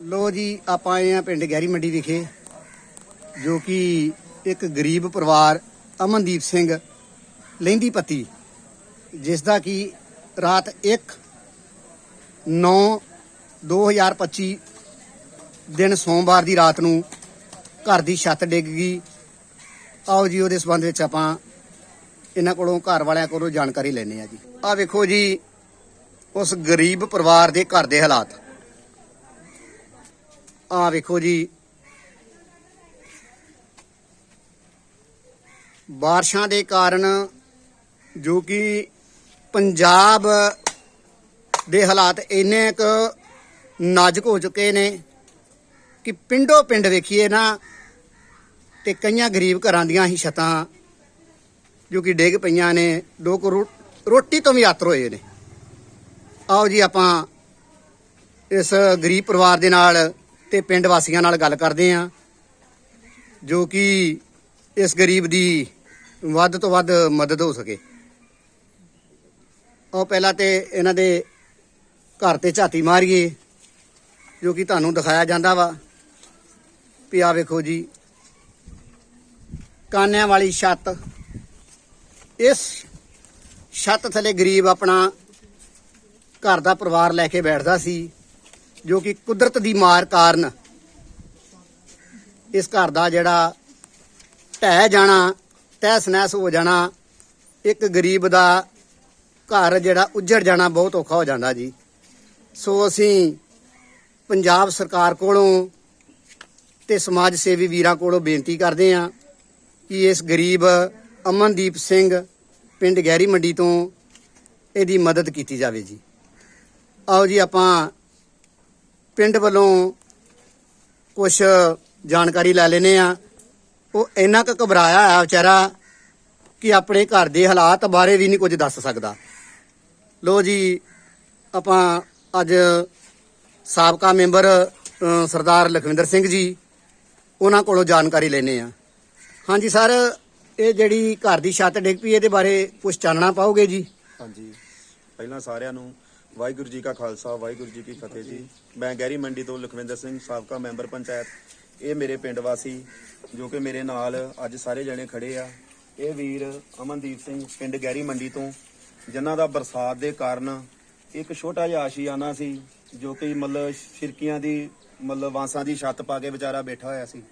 ਲੋ ਜੀ, ਆਪਾਂ ਆਏ ਆ ਪਿੰਡ ਗਹਿਰੀ ਮੰਡੀ ਵਿਖੇ, ਜੋ ਕਿ ਇੱਕ ਗਰੀਬ ਪਰਿਵਾਰ ਅਮਨਦੀਪ ਸਿੰਘ ਲਹਿੰਦੀ ਪਤੀ ਜਿਸ ਦਾ ਕਿ ਰਾਤ 1 9 2025 ਦਿਨ ਸੋਮਵਾਰ ਦੀ ਰਾਤ ਨੂੰ ਘਰ ਦੀ ਛੱਤ ਡਿੱਗ ਗਈ। ਆਓ ਜੀ, ਉਹਦੇ ਸਬੰਧ ਵਿੱਚ ਆਪਾਂ ਇਹਨਾਂ ਕੋਲੋਂ ਘਰ ਵਾਲਿਆਂ ਕੋਲੋਂ ਜਾਣਕਾਰੀ ਲੈਣੇ ਆ ਜੀ। ਆ ਵੇਖੋ ਜੀ, ਉਸ ਗਰੀਬ ਪਰਿਵਾਰ ਦੇ ਘਰ ਦੇ ਹਾਲਾਤ। ਆ ਵੇਖੋ ਜੀ। ਬਾਰਿਸ਼ਾਂ ਦੇ ਕਾਰਨ ਜੋ ਕਿ ਪੰਜਾਬ ਦੇ ਹਾਲਾਤ ਇੰਨੇ ਕੁ ਨਾਜ਼ੁਕ ਹੋ ਚੁੱਕੇ ਨੇ ਕਿ ਪਿੰਡੋ ਪਿੰਡ ਵੇਖੀਏ ਨਾ, ਤੇ ਕਈਆਂ ਗਰੀਬ ਘਰਾਂ ਦੀਆਂ ਹੀ ਛੱਤਾਂ ਜੋ ਕਿ ਡਿੱਗ ਪਈਆਂ ਨੇ, ਲੋਕ ਰੋ- ਰੋਟੀ ਤੋਂ ਵੀ ਆਤਰ ਹੋਏ ਨੇ। ਆਓ ਜੀ ਆਪਾਂ ਇਸ ਗਰੀਬ ਪਰਿਵਾਰ ਦੇ ਨਾਲ ਤੇ ਪਿੰਡ ਵਾਸੀਆਂ ਨਾਲ ਗੱਲ ਕਰਦੇ ਆਂ ਜੋ ਕਿ ਇਸ ਗਰੀਬ ਦੀ ਵੱਧ ਤੋਂ ਵੱਧ ਮਦਦ ਹੋ ਸਕੇ। ਉਹ ਪਹਿਲਾਂ ਤੇ ਇਹਨਾਂ ਦੇ ਘਰ ਤੇ ਝਾਤੀ ਮਾਰੀਏ, ਜੋ ਕਿ ਤੁਹਾਨੂੰ ਦਿਖਾਇਆ ਜਾਂਦਾ ਵਾ। ਵੀ ਆ ਵੇਖੋ ਜੀ, ਕਾਨਿਆਂ ਵਾਲੀ ਛੱਤ। ਇਸ ਛੱਤ ਥੱਲੇ ਗਰੀਬ ਆਪਣਾ ਘਰ ਦਾ ਪਰਿਵਾਰ ਲੈ ਕੇ ਬੈਠਦਾ ਸੀ। ਜੋ ਕਿ ਕੁਦਰਤ ਦੀ ਮਾਰ ਕਾਰਨ ਇਸ ਘਰ ਦਾ ਜਿਹੜਾ ਢਹਿ ਜਾਣਾ, ਤਹਿਸ ਨਹਿਸ ਹੋ ਜਾਣਾ, ਇੱਕ ਗਰੀਬ ਦਾ ਘਰ ਜਿਹੜਾ ਉੱਜੜ ਜਾਣਾ ਬਹੁਤ ਔਖਾ ਹੋ ਜਾਂਦਾ ਜੀ। ਸੋ ਅਸੀਂ ਪੰਜਾਬ ਸਰਕਾਰ ਕੋਲੋਂ ਤੇ ਸਮਾਜ ਸੇਵੀ ਵੀਰਾਂ ਕੋਲੋਂ ਬੇਨਤੀ ਕਰਦੇ ਹਾਂ ਕਿ ਇਸ ਗਰੀਬ ਅਮਨਦੀਪ ਸਿੰਘ ਪਿੰਡ ਗਹਿਰੀ ਮੰਡੀ ਤੋਂ ਇਹਦੀ ਮਦਦ ਕੀਤੀ ਜਾਵੇ ਜੀ। ਆਓ ਜੀ ਆਪਾਂ ਪਿੰਡ ਵੱਲੋਂ ਕੁਝ ਜਾਣਕਾਰੀ ਲੈ ਲੈਨੇ ਆ। ਉਹ ਇੰਨਾ ਕੁ ਘਬਰਾਇਆ ਆ ਵਿਚਾਰਾ ਕਿ ਆਪਣੇ ਘਰ ਦੇ ਹਾਲਾਤ ਬਾਰੇ ਵੀ ਨਹੀਂ ਕੁਝ ਦੱਸ ਸਕਦਾ। ਲੋ ਜੀ, ਆਪਾਂ ਅੱਜ ਸਾਬਕਾ ਮੈਂਬਰ ਸਰਦਾਰ ਲਖਵਿੰਦਰ ਸਿੰਘ ਜੀ, ਉਹਨਾਂ ਕੋਲੋਂ ਜਾਣਕਾਰੀ ਲੈਨੇ ਆ। ਹਾਂਜੀ ਸਰ, ਇਹ ਜਿਹੜੀ ਘਰ ਦੀ ਛੱਤ ਡਿੱਗ ਪਈ, ਇਹਦੇ ਬਾਰੇ ਕੁਝ ਚਾਨਣਾ ਪਾਓਗੇ ਜੀ? ਹਾਂਜੀ। ਪਹਿਲਾਂ ਸਾਰਿਆਂ ਨੂੰ ਵਾਹਿਗੁਰੂ ਜੀ ਕਾ ਖਾਲਸਾ, ਵਾਹਿਗੁਰੂ ਜੀ ਕੀ ਫਤਿਹ ਜੀ। ਮੈਂ ਗਹਿਰੀ ਮੰਡੀ ਤੋਂ ਲਖਵਿੰਦਰ ਸਿੰਘ, ਸਾਬਕਾ ਮੈਂਬਰ ਪੰਚਾਇਤ। ਇਹ ਮੇਰੇ ਪਿੰਡ ਵਾਸੀ, ਜੋ ਕਿ ਮੇਰੇ ਨਾਲ ਅੱਜ ਸਾਰੇ ਜਣੇ ਖੜੇ ਆ। ਇਹ ਵੀਰ ਅਮਨਦੀਪ ਸਿੰਘ, ਪਿੰਡ ਗਹਿਰੀ ਮੰਡੀ ਤੋਂ, ਜਿਨ੍ਹਾਂ ਦਾ ਬਰਸਾਤ ਦੇ ਕਾਰਨ ਇੱਕ ਛੋਟਾ ਜਿਹਾ ਆਸ਼ੀਆਨਾ ਸੀ, ਜੋ ਕਿ ਮਤਲਬ ਸ਼ਿਰਕੀਆਂ ਦੀ, ਮਤਲਬ ਵਾਂਸਾਂ ਦੀ ਛੱਤ ਪਾ ਕੇ ਵਿਚਾਰਾ ਬੈਠਾ ਹੋਇਆ ਸੀ।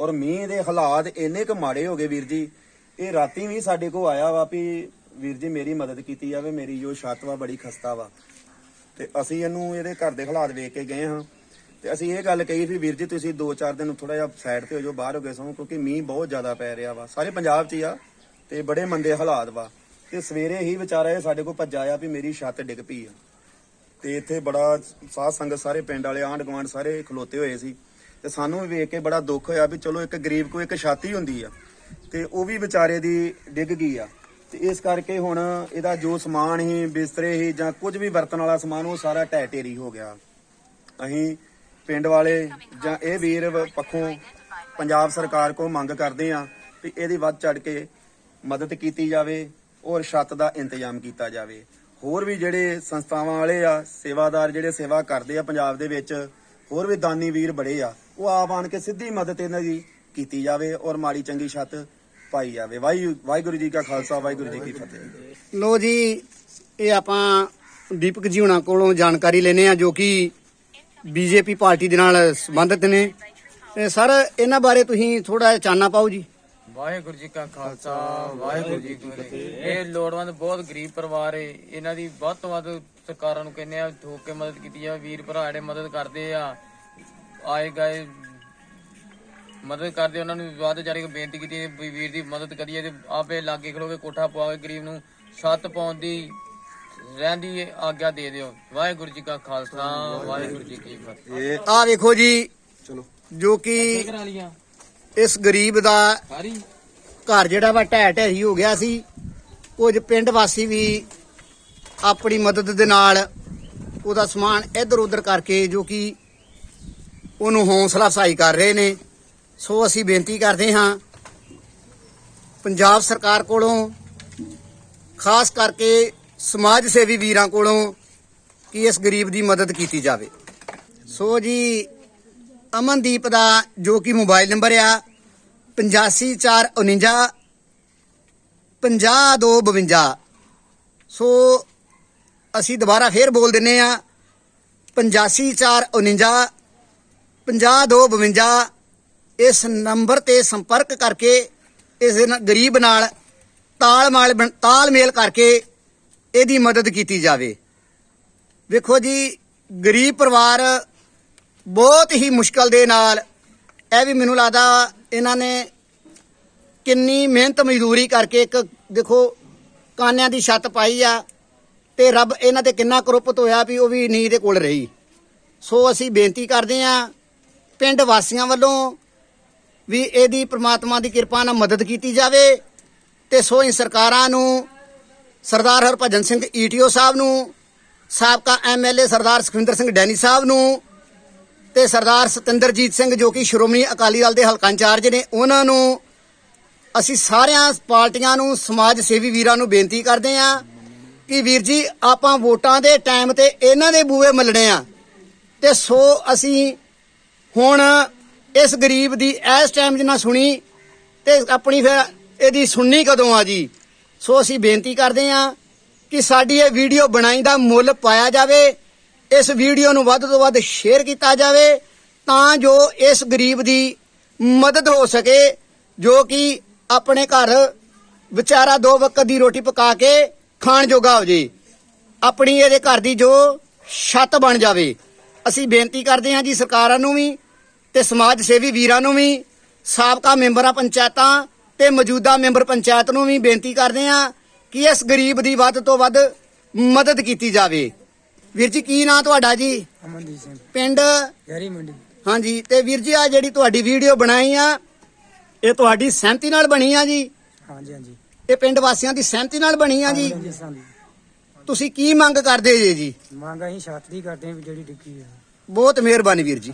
ਔਰ ਮੀਂਹ ਦੇ ਹਾਲਾਤ ਇੰਨੇ ਕੁ ਮਾੜੇ ਹੋ ਗਏ ਵੀਰ ਜੀ, ਇਹ ਰਾਤੀ ਵੀ ਸਾਡੇ ਕੋ ਆਇਆ ਵਾ ਵੀ ਵੀਰ ਜੀ ਮੇਰੀ ਮਦਦ ਕੀਤੀ ਜਾਵੇ, ਮੇਰੀ ਜੋ ਛੱਤ ਵਾ ਬੜੀ ਖਸਤਾ ਵਾ। ਤੇ ਅਸੀਂ ਇਹਨੂੰ ਇਹਦੇ ਘਰ ਦੇ ਹਾਲਾਤ ਵੇਖ ਕੇ ਗਏ ਹਾਂ। ਤੇ ਅਸੀਂ ਇਹ ਗੱਲ ਕਹੀ ਵੀ ਵੀਰ ਜੀ ਤੁਸੀਂ 2-4 ਦਿਨ ਥੋੜਾ ਜਿਹਾ ਸਾਈਡ ਤੇ ਹੋ ਜਾਓ, ਬਾਹਰ ਹੋ ਗਏ ਸੋ, ਕਿਉਂਕਿ ਮੀਂਹ ਬਹੁਤ ਜ਼ਿਆਦਾ ਪੈ ਰਿਹਾ ਵਾ। ਸਾਰੇ ਪੰਜਾਬ 'ਚ ਹੀ ਆ ਤੇ ਬੜੇ ਮੰਦੇ ਹਾਲਾਤ ਵਾ। ਤੇ ਸਵੇਰੇ ਹੀ ਵਿਚਾਰਾ ਇਹ ਸਾਡੇ ਕੋਲ ਭੱਜਾ ਆ ਵੀ ਮੇਰੀ ਛੱਤ ਡਿੱਗ ਪਈ ਆ। ਤੇ ਇੱਥੇ ਬੜਾ ਸਾਧ ਸੰਗਤ ਸਾਰੇ ਪਿੰਡ ਵਾਲੇ, ਆਂਢ ਗੁਆਂਢ ਸਾਰੇ ਖਲੋਤੇ ਹੋਏ ਸੀ। ਤੇ ਸਾਨੂੰ ਵੀ ਵੇਖ ਕੇ ਬੜਾ ਦੁੱਖ ਹੋਇਆ ਵੀ ਚਲੋ ਇੱਕ ਗਰੀਬ ਕੋ ਇੱਕ ਛਾਤੀ ਹੁੰਦੀ ਆ। ਤੇ ਉਹ ਵੀ ਵਿਚਾਰੇ ਦੀ ਡਿੱਗ ਗਈ ਆ। ਤੇ ਇਸ ਕਰਕੇ ਹੁਣ ਇਹਦਾ ਜੋ ਸਮਾਨ ਹੀ ਬਿਸਤਰੇ ਹੀ ਜਾਂ ਕੁਝ ਵੀ ਵਰਤਣ ਵਾਲਾ ਸਮਾਨ, ਉਹ ਸਾਰਾ ਢਹਿ ਢੇਰੀ ਹੋ ਗਿਆ। ਅਸੀਂ ਪਿੰਡ ਵਾਲੇ ਜਾਂ ਇਹ ਵੀਰ ਪੱਖੋਂ ਪੰਜਾਬ ਸਰਕਾਰ ਕੋਲ ਮੰਗ ਕਰਦੇ ਆ ਵੀ ਇਹਦੀ ਵੱਧ ਚੜ ਕੇ ਮਦਦ ਕੀਤੀ ਜਾਵੇ ਔਰ ਛੱਤ ਦਾ ਇੰਤਜ਼ਾਮ ਕੀਤਾ ਜਾਵੇ। ਹੋਰ ਵੀ ਜਿਹੜੇ ਸੰਸਥਾਵਾਂ ਵਾਲੇ ਆ, ਸੇਵਾਦਾਰ ਜਿਹੜੇ ਸੇਵਾ ਕਰਦੇ ਆ ਪੰਜਾਬ ਦੇ ਵਿੱਚ, ਹੋਰ ਵੀ ਦਾਨੀ ਵੀਰ ਬੜੇ ਆ, ਉਹ ਆਪ ਆਣ ਕੇ ਸਿੱਧੀ ਮਦਦ ਇਹਨਾਂ ਦੀ ਕੀਤੀ ਜਾਵੇ ਔਰ ਮਾੜੀ ਚੰਗੀ ਛੱਤ ਪਾਈ ਜਾਵੇ। ਵਾਹਿ- ਵਾਹਿਗੁਰੂ ਜੀ ਕਾ ਖਾਲਸਾ ਵਾਹਿਗੁਰੂ ਜੀ ਕੀ ਫਤਿਹ। ਲੋ ਜੀ ਇਹ ਆਪਾਂ ਦੀਪਕ ਜੀ ਹੁਣਾਂ ਕੋਲੋਂ ਜਾਣਕਾਰੀ ਲੈਨੇ ਆ ਜੋ ਕਿ ਬੀਜੇਪੀ ਪਾਰਟੀ ਦੇ ਨਾਲ ਸੰਬੰਧਿਤ ਨੇ। ਇਹ ਸਰ ਇਹਨਾਂ ਬਾਰੇ ਤੁਸੀਂ ਥੋੜਾ ਚਾਨਣਾ ਪਾਓ ਜੀ। ਵਾਹਿਗੁਰੂ ਜੀ ਕਾ ਖਾਲਸਾ ਵਾਹਿਗੁਰੂ ਜੀ ਕੀ ਫਤਿਹ। ਇਹ ਲੋੜਵੰਦ ਬਹੁਤ ਗਰੀਬ ਪਰਿਵਾਰ ਏ। ਇਹਨਾਂ ਦੀ ਵੱਧ ਤੋਂ ਵੱਧ ਸਰਕਾਰਾਂ ਨੂੰ ਕਹਿੰਦੇ ਆ ਠੋਕ ਕੇ ਮਦਦ ਕੀਤੀ ਜਾਵੇ ਵੀਰ ਭਰਾ ਜਿਹੜੇ ਮਦਦ ਕਰਦੇ ਆ ਆਏ ਗਏ ਮਦਦ ਕਰਦੇ ਉਹਨਾਂ ਨੂੰ ਵੱਧ ਜਾਰੀ ਬੇਨਤੀ ਕੀਤੀ ਹੈ ਵੀ ਵੀਰ ਦੀ ਮਦਦ ਕਰੀਏ ਤੇ ਆਪੇ ਲਾਗੇ ਖਲੋ ਕੇ ਕੋਠਾ ਪਵਾ ਕੇ ਗਰੀਬ ਨੂੰ ਛੱਤ ਪਾਉਣ ਦੀ ਰਹਿੰਦੀ ਆਗਿਆ ਦੇ ਦਿਓ। ਵਾਹਿਗੁਰੂ ਜੀ ਕਾ ਖਾਲਸਾ ਵਾਹਿਗੁਰੂ ਜੀ ਕੀ ਫਤਿਹ। ਆ ਵੇਖੋ ਜੀ ਚਲੋ। ਜੋ ਕਿ ਇਸ ਗਰੀਬ ਦਾ ਘਰ ਜਿਹੜਾ ਵਾ ਢਹਿ ਢੇਰੀ ਹੋ ਗਿਆ ਸੀ ਕੁਝ ਪਿੰਡ ਵਾਸੀ ਵੀ ਆਪਣੀ ਮਦਦ ਦੇ ਨਾਲ ਉਹਦਾ ਸਮਾਨ ਇੱਧਰ ਉੱਧਰ ਕਰਕੇ ਜੋ ਕਿ ਉਹਨੂੰ ਹੌਸਲਾ ਅਫਜ਼ਾਈ ਕਰ ਰਹੇ ਨੇ। ਸੋ ਅਸੀਂ ਬੇਨਤੀ ਕਰਦੇ ਹਾਂ ਪੰਜਾਬ ਸਰਕਾਰ ਕੋਲੋਂ, ਖਾਸ ਕਰਕੇ ਸਮਾਜ ਸੇਵੀ ਵੀਰਾਂ ਕੋਲੋਂ ਕਿ ਇਸ ਗਰੀਬ ਦੀ ਮਦਦ ਕੀਤੀ ਜਾਵੇ। ਸੋ ਜੀ, ਅਮਨਦੀਪ ਦਾ ਜੋ ਕਿ ਮੋਬਾਈਲ ਨੰਬਰ ਆ 8549 5252 ਸੋ ਅਸੀਂ ਦੁਬਾਰਾ ਫੇਰ ਬੋਲ ਦਿੰਨੇ ਆ 8549 5252 ਇਸ ਨੰਬਰ ਤੇ ਸੰਪਰਕ ਕਰਕੇ ਇਸ ਦੇ ਨਾਲ ਗਰੀਬ ਨਾਲ ਤਾਲਮਾਲ ਬਣ- ਤਾਲਮੇਲ ਕਰਕੇ ਇਹਦੀ ਮਦਦ ਕੀਤੀ ਜਾਵੇ। ਵੇਖੋ ਜੀ, ਗਰੀਬ ਪਰਿਵਾਰ ਬਹੁਤ ਹੀ ਮੁਸ਼ਕਲ ਦੇ ਨਾਲ ਇਹ ਵੀ ਮੈਨੂੰ ਲੱਗਦਾ ਇਹਨਾਂ ਨੇ ਕਿੰਨੀ ਮਿਹਨਤ ਮਜ਼ਦੂਰੀ ਕਰਕੇ ਇੱਕ ਦੇਖੋ ਕਾਨਿਆਂ ਦੀ ਛੱਤ ਪਾਈ ਆ ਤੇ ਰੱਬ ਇਹਨਾਂ ਤੇ ਕਿੰਨਾ ਕਰੋਪਤ ਹੋਇਆ ਵੀ ਉਹ ਵੀ ਨੀਂਹ ਦੇ ਕੋਲ ਰਹੀ। ਸੋ ਅਸੀਂ ਬੇਨਤੀ ਕਰਦੇ ਆ ਪਿੰਡ ਵਾਸੀਆਂ ਵੱਲੋਂ ਵੀ ਇਹਦੀ ਪ੍ਰਮਾਤਮਾ ਦੀ ਕਿਰਪਾ ਨਾਲ ਮਦਦ ਕੀਤੀ ਜਾਵੇ ਤੇ ਸੋ ਹੀ ਸਰਕਾਰਾਂ ਨੂੰ, ਸਰਦਾਰ ਹਰਭਜਨ ਸਿੰਘ ਈਟੀਓ ਸਾਹਿਬ ਨੂੰ, ਸਾਬਕਾ ਐਮਐਲਏ ਸਰਦਾਰ ਸੁਖਵਿੰਦਰ ਸਿੰਘ ਡੈਨੀ ਸਾਹਿਬ ਨੂੰ ਤੇ ਸਰਦਾਰ ਸਤਿੰਦਰਜੀਤ ਸਿੰਘ ਜੋ ਕਿ ਸ਼੍ਰੋਮਣੀ ਅਕਾਲੀ ਦਲ ਦੇ ਹਲਕਾ ਇੰਚਾਰਜ ਨੇ, ਉਹਨਾਂ ਨੂੰ ਅਸੀਂ ਸਾਰਿਆਂ ਪਾਰਟੀਆਂ ਨੂੰ, ਸਮਾਜ ਸੇਵੀ ਵੀਰਾਂ ਨੂੰ ਬੇਨਤੀ ਕਰਦੇ ਹਾਂ ਕਿ ਵੀਰ ਜੀ, ਆਪਾਂ ਵੋਟਾਂ ਦੇ ਟਾਈਮ ਤੇ ਇਹਨਾਂ ਦੇ ਬੂਹੇ ਮੱਲਣੇ ਆ ਤੇ ਸੋ ਅਸੀਂ ਹੁਣ ਇਸ ਗਰੀਬ ਦੀ ਇਸ ਟਾਈਮ ਜਿੰਨਾ ਸੁਣੀ ਤੇ ਆਪਣੀ ਫਿਰ ਇਹਦੀ ਸੁਣਨੀ ਕਦੋਂ ਆ ਜੀ? ਸੋ ਅਸੀਂ ਬੇਨਤੀ ਕਰਦੇ ਹਾਂ ਕਿ ਸਾਡੀ ਇਹ ਵੀਡੀਓ ਬਣਾਈ ਦਾ ਮੁੱਲ ਪਾਇਆ ਜਾਵੇ, ਇਸ ਵੀਡੀਓ ਨੂੰ ਵੱਧ ਤੋਂ ਵੱਧ ਸ਼ੇਅਰ ਕੀਤਾ ਜਾਵੇ ਤਾਂ ਜੋ ਇਸ ਗਰੀਬ ਦੀ ਮਦਦ ਹੋ ਸਕੇ, ਜੋ ਕਿ ਆਪਣੇ ਘਰ ਵਿਚਾਰਾ ਦੋ ਵਕਤ ਦੀ ਰੋਟੀ ਪਕਾ ਕੇ ਖਾਣ ਜੋਗਾ ਹੋ ਜੇ। ਆਪਣੀ ਇਹਦੇ ਘਰ ਦੀ ਜੋ ਛੱਤ ਬਣ ਜਾਵੇ। ਅਸੀਂ ਬੇਨਤੀ ਕਰਦੇ ਹਾਂ ਜੀ ਸਰਕਾਰਾਂ ਨੂੰ ਵੀ ਤੇ ਸਮਾਜ ਸੇਵੀ ਵੀਰਾਂ ਨੂੰ ਵੀ ਸਾਬਕਾ ਮੈਂਬਰਾਂ ਪੰਚਾਇਤਾਂ ਤੇ ਮੌਜੂਦਾ ਮੈਂਬਰ ਪੰਚਾਇਤ ਨੂੰ ਵੀ ਬੇਨਤੀ ਕਰਦੇ ਹਾਂ ਕਿ ਇਸ ਗਰੀਬ ਦੀ ਵੱਧ ਤੋਂ ਵੱਧ ਮਦਦ ਕੀਤੀ ਜਾਵੇ। ਵੀਰ ਜੀ ਕੀ ਨਾਂ ਤੁਹਾਡਾ ਜੀ? ਅਮਨਦੀਪ ਸਿੰਘ। ਪਿੰਡ? ਗੈਰੀ ਮੰਡੀ। ਹਾਂਜੀ ਤੇ ਵੀਰ ਜੀ ਆ ਜਿਹੜੀ ਤੁਹਾਡੀ ਵੀਡੀਓ ਬਣਾਈ ਆ ਇਹ ਤੁਹਾਡੀ ਸਹਿਮਤੀ ਨਾਲ ਬਣੀ ਆ ਜੀ? ਹਾਂਜੀ ਹਾਂਜੀ। ਇਹ ਪਿੰਡ ਵਾਸੀਆਂ ਦੀ ਸਹਿਮਤੀ ਨਾਲ ਬਣੀ ਆ ਜੀ? ਹਾਂਜੀ ਤੁਸੀਂ ਕੀ ਮੰਗ ਕਰਦੇ ਜੇ ਜੀ? ਮੰਗ ਅਸੀਂ ਛੱਤ ਦੀ ਕਰਦੇ ਹਾਂ ਵੀ ਜਿਹੜੀ ਡਿੱਗੀ ਆ। ਬਹੁਤ ਮਿਹਰਬਾਨੀ ਵੀਰ ਜੀ।